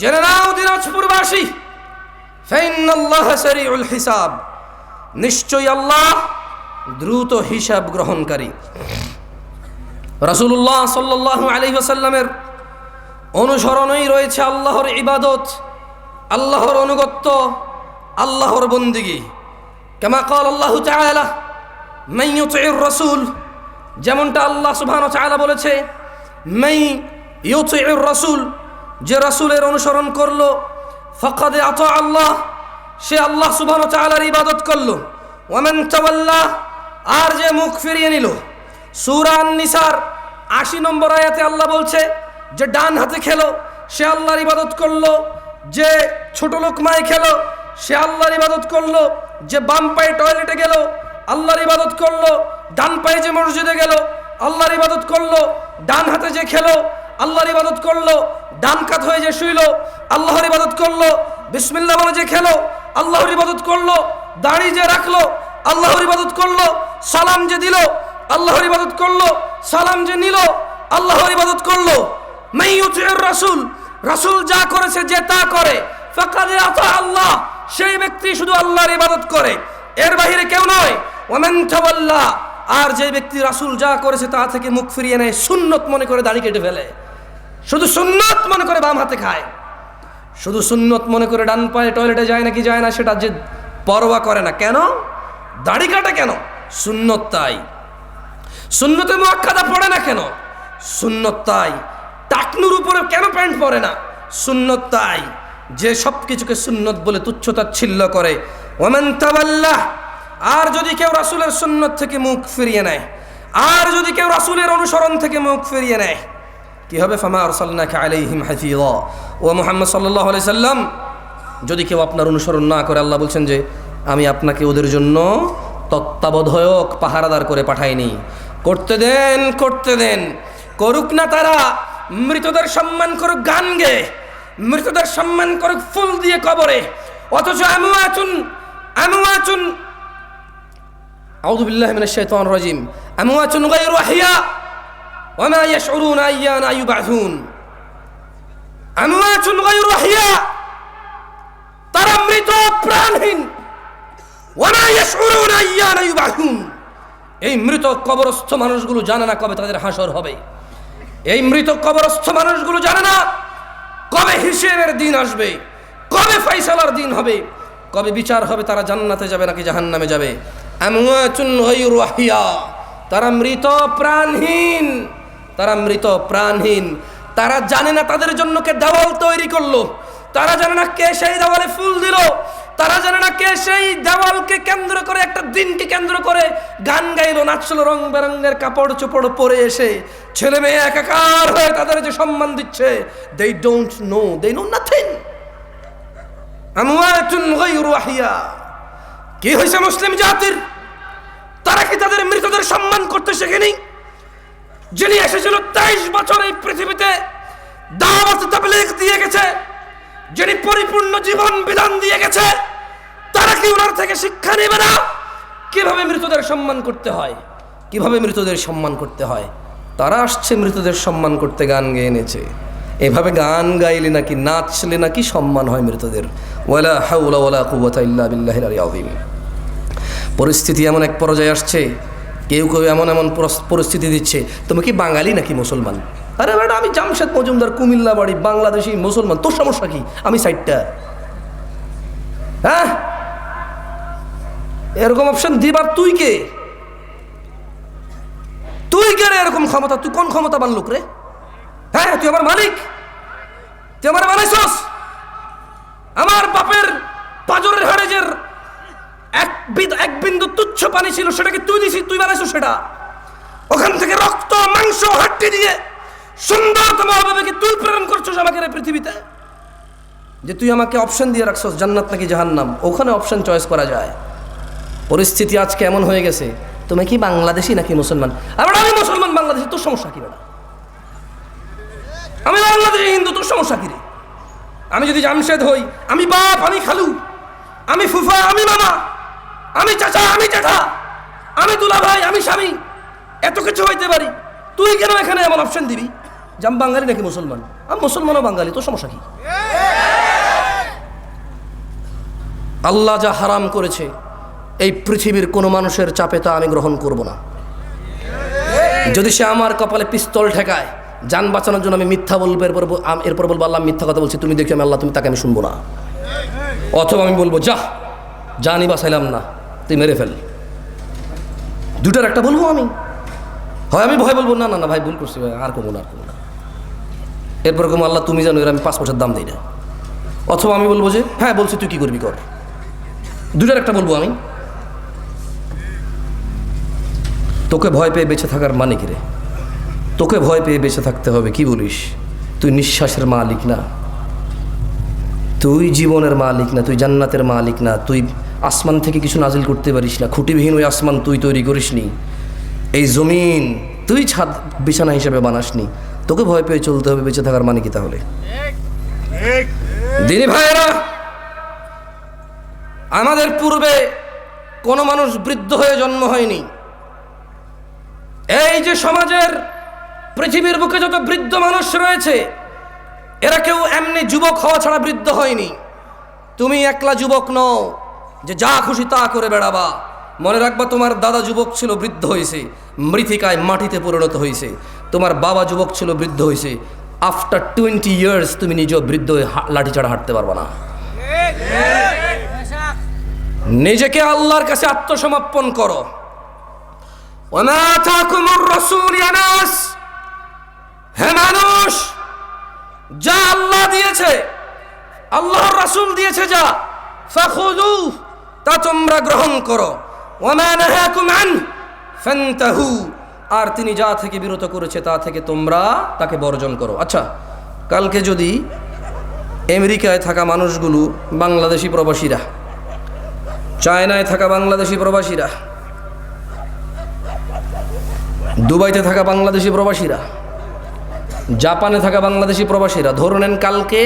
জেনে নাও দিনাজপুরবাসী। সারিউল হিসাব। নিশ্চয়ই আল্লাহ দ্রুত হিসাব গ্রহণকারী। রাসূলুল্লাহ সাল্লাল্লাহু আলাইহি ওয়াসাল্লামের অনুসরণেই রয়েছে আল্লাহর ইবাদত, আল্লাহর অনুগত্য আল্লাহর বন্দিগি। কেমা কল আল্লাহ তাআলা, মান ইউতিউর রাসূল যেমনটা আল্লাহ সুবহানাহু ওয়া তাআলা বলেছে মাই ইউতিউর রাসূল যে রাসূলের অনুসরণ করল, ফাকাদ আতা আল্লাহ, সে আল্লাহ ওয়া তাআলার ইবাদত করল। ওয়ামান তাওয়াল্লা, আর যে মুখ ফিরিয়ে নিল। সূরা আন-নিসার 80 নম্বর আয়াতে আল্লাহ বলছে, যে ডান হাতে খেলো, সে আল্লাহর ইবাদত করল। যে ছোট লোকমায় খেলো, সে আল্লাহর ইবাদত করল। যে বাম পায়ে টয়লেটে গেল, আল্লাহর ইবাদত করল। ডান পায়ে যে মসজিদে গেল, আল্লাহর ইবাদত করল। ডান হাতে যে খেলো, আল্লাহর ইবাদত করল। ডান কাত হয়ে যে শুইলো, আল্লাহর ইবাদত করল, বিসমিল্লাহ বলে যে খেলো, আল্লাহর ইবাদত করল, দাড়ি যে রাখল, আল্লাহর ইবাদত করল, সালাম যে দিল, আল্লাহর ইবাদত করল, সালাম যে নিল, আল্লাহর ইবাদত করল। মাইয়ুতিউর রাসূল রাসূল যা করেছে যে তা করে। ফাকাদ আতা আল্লাহ, সেই ব্যক্তি শুধু আল্লাহর ইবাদত করে। এর বাহিরে কেউ নয়। ওমান আর যে ব্যক্তি রাসূল যা করেছে তা থেকে মুখ ফিরিয়ে নেয়, সুন্নত মনে করে দাড়ি কেটে ফেলে। শুধু সুন্নত মনে করে বাম হাতে খায়। শুধু সুন্নত মনে করে ডান পায়ে টয়লেটে যায় নাকি যায় না সেটা যে পরোয়া করে না। কেন? দাড়ি কাটা কেন? সুন্নত তাই। সুন্নতে মুয়াক্কাদা পড়ে না কেন? সুন্নত তাই। টাকনুর উপরে কেন প্যান্ট পরে না? সুন্নত তাই। যে সব কিছুকে সুন্নত বলে তুচ্ছতাচ্ছিল্য করে। ওমেন তাওয়াল্লাহ, আর যদি কেউ রাসূলের সুন্নত থেকে মুখ ফিরিয়ে নেয়, আর যদি কেউ রাসূলের অনুসরণ থেকে মুখ ফিরিয়ে নেয় কি হবে ফামা আরসালনাকা আলাইহিম হাফিযা? ও মুহাম্মদ সাল্লাল্লাহু আলাইহি সাল্লাম, যদি কেউ আপনার অনুসরণ না করে, আল্লাহ বলছেন যে, আমি আপনাকে ওদের জন্য তত্ত্বাবধায়ক পাহারাদার করে পাঠাইনি। করতে দেন করতে দেন। করুক না তারা, মৃতদের সম্মান করুক গান গে, মৃতদের সম্মান করুক ফুল দিয়ে কবরে। অথচ আমুয়াচুন আমুয়াচুন আউযু বিল্লাহি মিনাশ শাইতানির রাজিম আমুয়াচুন গায়রু আহিয়া ওয়া ইয়াশউরুনা আইয়ানা ইউবাথুন আমুয়াচুন গায়রু আহিয়া তারা মৃত প্রাণহীন ওয়ালা ইয়াশউরুনা আইয়ানা ইউবাথুন এই মৃত কবরস্থ মানুষগুলো জানে না কবে তাদের হাসর হবে। এই মৃত কবরস্থ মানুষগুলো জানে না কবে হিসেবের দিন আসবে, কবে ফাইসালার দিন হবে, কবে বিচার হবে তারা জান্নাতে যাবে নাকি জাহান্নামে যাবে। আমওয়াতুন গায়রু আহিয়া তারা মৃত প্রাণহীন। তারা মৃত প্রাণহীন। তারা জানে না তাদের জন্য কে দেওয়াল তৈরি করল। তারা জানে না কে সেই দেওয়ালে ফুল দিল। তারা জানে না কে সেই দেওয়ালকে কেন্দ্র করে, একটা দিনকে কেন্দ্র করে গান গাইলো, নাচলো, রং বেরঙের কাপড় চোপড় পরে এসে। ছেলে মেয়ে একাকার হয়ে তাদের যে সম্মান দিচ্ছে they don't know they know nothing কি হয়েছে মুসলিম জাতির? তারা কি তাদের মৃতদের সম্মান করতে শেখেনি? যিনি এসেছিল তেইশ বছর এই পৃথিবীতে দাওয়াত তাবলীগ দিয়ে গেছে। যিনি পরিপূর্ণ জীবন বিধান দিয়ে গেছে, তারা কি ওনার থেকে শিক্ষা নেবে না? কীভাবে মৃতদের সম্মান করতে হয়? কীভাবে মৃতদের সম্মান করতে হয়? তারা আসছে মৃতদের সম্মান করতে, গান গেয়ে এনেছে এভাবে গান গাইলে নাকি, নাচলে নাকি সম্মান হয় মৃতদের। ওয়ালা হাউলা ওয়ালা কুওয়াতা ইল্লা বিল্লাহিল আলিয়্যিল আযীম। পরিস্থিতি এমন এক পর্যায়ে আসছে কেউ কেউ এমন এমন পরিস্থিতি দিচ্ছে, তুমি কি বাঙালি নাকি মুসলমান? আরে ম্যাডাম, আমি জামশেদ মজুমদার, কুমিল্লা বাড়ি, বাংলাদেশি মুসলমান, তোর সমস্যা কি? আমি সাইডটা হ্যাঁ? এরকম অপশন দিবার তুই কে? তুই কে রে এরকম ক্ষমতা? তুই কোন ক্ষমতা বানলুক রে? হ্যাঁ তুই আমার মালিক। তুই আমার বানাইছস। আমার বাপের পাজরের হাড়েজের এক এক বিন্দু তুচ্ছ পানি ছিল, সেটাকে তুই দিছিস, তুই বানাইছো সেটা। ওখান থেকে রক্ত, মাংস, হাড্ডি দিয়ে সুন্দরতম অভাবে তুই প্রেরণ করছিস আমাকে এই পৃথিবীতে। যে তুই আমাকে অপশন দিয়ে রাখছস, জান্নাত নাকি জাহান্নাম? ওখানে অপশন চয়েস করা যায়। পরিস্থিতি আজকে এমন হয়ে গেছে, তুমি কি বাংলাদেশি নাকি মুসলমান? আবার আমি মুসলমান, বাংলাদেশি, তোর সমস্যা কি বেটা আমি বাংলাদেশি হিন্দু, তোর সমস্যা কি রে? আমি যদি জামশেদ হই, আমি বাপ, আমি খালু, আমি ফুফা, আমি মামা আমি চাচা, আমি জ্যাঠা আমি দুলা ভাই, আমি স্বামী। এত কিছু হইতে পারি। তুই কেন এখানে এমন অপশন দিবি? যে আমি বাঙালি নাকি মুসলমান? আমি মুসলমানও বাঙালি তো সমস্যা কি? আল্লাহ যা হারাম করেছে, এই পৃথিবীর কোনো মানুষের চাপে তা আমি গ্রহণ করব না। যদি সে আমার কপালে পিস্তল ঠেকায়, যান বাঁচানোর জন্য আমি মিথ্যা বলব, এরপর এরপর বলব, আল্লাহ মিথ্যা কথা বলছি, তুমি দেখি আমি আল্লাহ, তুমি তাকে আমি শুনব না। অথবা আমি বলব যা জানি বাসাইলাম না। তুই মেরে ফেল। দুটার একটা বলব আমি। হয় আমি ভয় বলব, না না না, ভাই, ভুল করছি, ভাই, আর করব না, আর করব না। এরপর কম, আল্লাহ, তুমি জানো, এর আমি পাঁচ বছর দাম দিই না। অথবা আমি বলব যে হ্যাঁ বলছি, তুই কী করবি কর। দুটার একটা বলব আমি। তোকে ভয় পেয়ে বেঁচে থাকার মানে কি রে? তোকে ভয় পেয়ে বেঁচে থাকতে হবে, কি বলিস? তুই নিঃশ্বাসের মালিক না। তুই জীবনের মালিক না, তুই জান্নাতের মালিক না, তুই আসমান থেকে কিছু নাজিল করতে পারিস না। খুঁটিবিহীন ওই আসমান তুই তৈরি করিস নি এই জমিন তুই ছাদ বিছানা হিসেবে বানাসনি। তোকে ভয় পেয়ে চলতে হবে, বেঁচে থাকার মানে কি তাহলে? দিনী ভাইয়েরা, আমাদের পূর্বে কোনো মানুষ বৃদ্ধ হয়ে জন্ম হয়নি। এই যে সমাজের পৃথিবীর বুকে যত বৃদ্ধ মানুষ রয়েছে, এরা কেউ এমনি যুবক হওয়া ছাড়া বৃদ্ধ হয়নি। তুমি একলা যুবক নও যে যা খুশি তা করে বেড়াবা। মনে রাখবা, তোমার দাদা যুবক ছিল বৃদ্ধ হয়েছে মৃতিকায় মাটিতে পরিণত হয়েছে তোমার বাবা যুবক ছিল বৃদ্ধ হয়েছে আফটার টোয়েন্টি ইয়ার্স তুমি নিজেও বৃদ্ধ হয়ে লাঠি ছাড়া হাঁটতে পারবা না। নিজেকে আল্লাহর কাছে আত্মসমর্পণ করো। হে মানুষ, যা আল্লাহ দিয়েছে, আল্লাহর রাসুল দিয়েছে যা ফাখুদু তা তোমরা গ্রহণ করো। আর তিনি যা থেকে বিরত করেছে তা থেকে তোমরা তাকে বর্জন করো। আচ্ছা কালকে যদি আমেরিকায় থাকা মানুষগুলো বাংলাদেশি প্রবাসীরা, চায়নায় থাকা বাংলাদেশি প্রবাসীরা, দুবাইতে থাকা বাংলাদেশি প্রবাসীরা, জাপানে থাকা বাংলাদেশি প্রবাসীরা ধরে নেন কালকে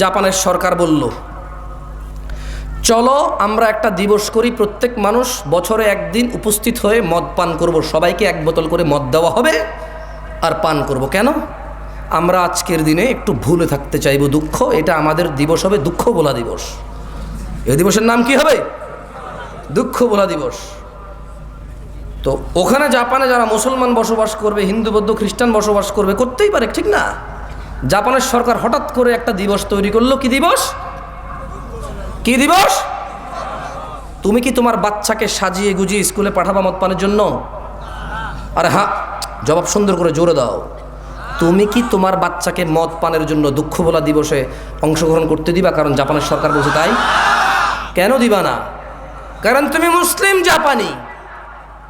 জাপানের সরকার বলল চলো, আমরা একটা দিবস করি, প্রত্যেক মানুষ বছরে একদিন উপস্থিত হয়ে মদ পান করব। সবাইকে এক বোতল করে মদ দেওয়া হবে আর পান করব। কেন? আমরা আজকের দিনে একটু ভুলে থাকতে চাইব দুঃখ। এটা আমাদের দিবস হবে দুঃখ বলা দিবস। এই দিবসের নাম কি হবে? দুঃখ বলা দিবস। তো ওখানে জাপানে যারা মুসলমান বসবাস করবে, হিন্দু, বৌদ্ধ, খ্রিস্টান বসবাস করবে, করতেই পারে, ঠিক না? জাপানের সরকার হঠাৎ করে একটা দিবস তৈরি করল, কি দিবস? কি দিবস? তুমি কি তোমার বাচ্চাকে সাজিয়ে গুজিয়ে স্কুলে পাঠাবা মত পানের জন্য? আরে হ্যাঁ জবাব সুন্দর করে জোরে দাও। তুমি কি তোমার বাচ্চাকে মদ পানের জন্য দুঃখ বলা দিবসে অংশগ্রহণ করতে দিবা? কারণ জাপানের সরকার বলছে তাই। কেন দিবা না? কারণ তুমি মুসলিম জাপানি।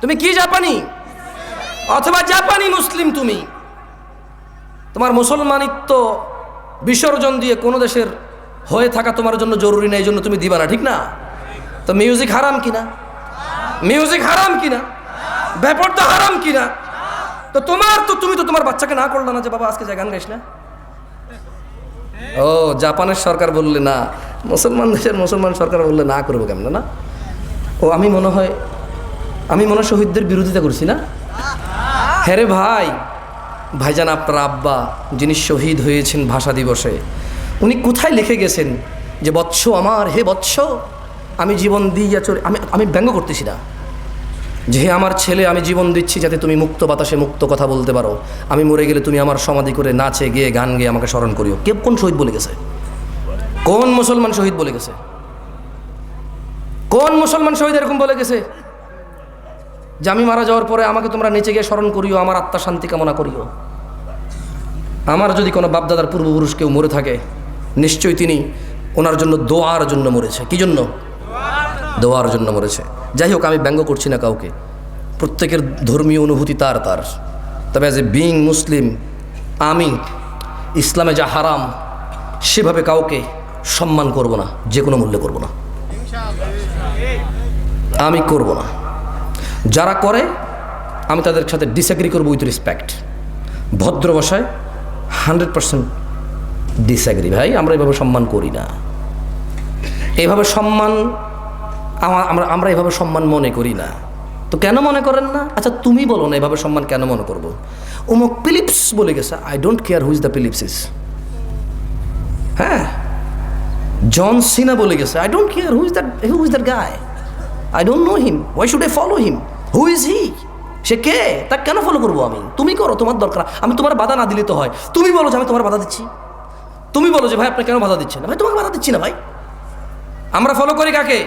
তুমি কি জাপানি? অথবা জাপানি মুসলিম তুমি। তোমার মুসলমানিত্ব বিসর্জন দিয়ে কোনো দেশের হয়ে থাকা তোমার জন্য জরুরি না, এই জন্য তুমি দিবা না, ঠিক না? তো মিউজিক হারাম কিনা? মিউজিক হারাম কিনা? ব্যাপারটা হারাম কিনা? তো তোমার তো, তুমি তো তোমার বাচ্চাকে না করলে না যে বাবা আজকে যায় গান গাইস না? ও, জাপানের সরকার বললে না, মুসলমান দেশের মুসলমান সরকার বললে না করব কেমন না? ও, আমি মনে হয়, আমি মনে শহীদদের বিরোধিতা করছি না? হ্যাঁ রে ভাই, ভাইজান আপনার আব্বা, যিনি শহীদ হয়েছেন ভাষা দিবসে উনি কোথায় লিখে গেছেন যে, বৎস আমার, হে বৎস, আমি জীবন দিয়া চলে, আমি আমি ব্যঙ্গ করতেছি না। যে, হে আমার ছেলে, আমি জীবন দিচ্ছি যাতে তুমি মুক্ত বাতাসে মুক্ত কথা বলতে পারো। আমি মরে গেলে তুমি আমার সমাধি করে নাচে, গিয়ে, গান গেয়ে আমাকে স্মরণ করিও। কে, কোন শহীদ বলে গেছে? কোন মুসলমান শহীদ বলে গেছে? কোন মুসলমান শহীদ এরকম বলে গেছে? যে, আমি মারা যাওয়ার পরে আমাকে তোমরা নিচে গিয়ে স্মরণ করিও, আমার আত্মা শান্তি কামনা করিও। আমার যদি কোনো বাপদাদার পূর্বপুরুষ কেউ মরে থাকে নিশ্চয়ই তিনি ওনার জন্য দোয়ার জন্য মরেছে। কি জন্য? দোয়ার জন্য মরেছে। যাই হোক, আমি ব্যঙ্গ করছি না কাউকে। প্রত্যেকের ধর্মীয় অনুভূতি তার তার। তবে অ্যাজ এ বিইং মুসলিম আমি ইসলামে যা হারাম, সেভাবে কাউকে সম্মান করব না, যে কোনো মূল্যে করব না। আমি করব না। যারা করে, আমি তাদের সাথে ডিসএগ্রি করব উইথ রেসপেক্ট ভদ্র হান্ড্রেড পার্সেন্ট ডিসএগ্রি ভাই, আমরা এভাবে সম্মান করি না। এভাবে সম্মান আমরা আমরা এভাবে সম্মান মনে করি না। তো কেন মনে করেন না? আচ্ছা তুমি বলো না এভাবে সম্মান কেন মনে করব? অমুক পিলিপস বলে গেছে I don't care who's the Philips is হ্যাঁ? জন সিনা বলে গেছে I don't care who's that who is that guy I don't know him why should I follow him who is he সে কে? তা কেন follow করব আমি? তুমি করো, তোমার দরকার। আমি তোমার বাধা না দিলে তো হয়। তুমি বলো যে আমি তোমার বাধা দিচ্ছি। তুমি বলো যে, ভাই, আপনি কেন বাধা দিচ্ছেন ভাই, তোমাকে বাধা দিচ্ছি না, ভাই। আমরা ফলো করি কাকে?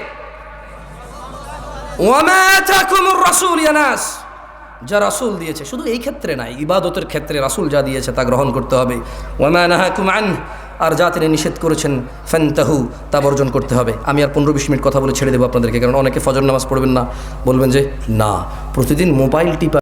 যা রাসুল দিয়েছে, শুধু এই ক্ষেত্রে নাই ইবাদতের ক্ষেত্রে রাসুল যা দিয়েছে, তা গ্রহণ করতে হবে। আর যা তিনি নিষেধ করেছেন ফ্যান্তাহু তা বর্জন করতে হবে। আমি আর পনেরো বিশ মিনিট কথা বলে ছেড়ে দেবো আপনাদেরকে, কারণ অনেকে ফজর নামাজ পড়বেন না। বলবেন যে, না, প্রতিদিন মোবাইল টিপা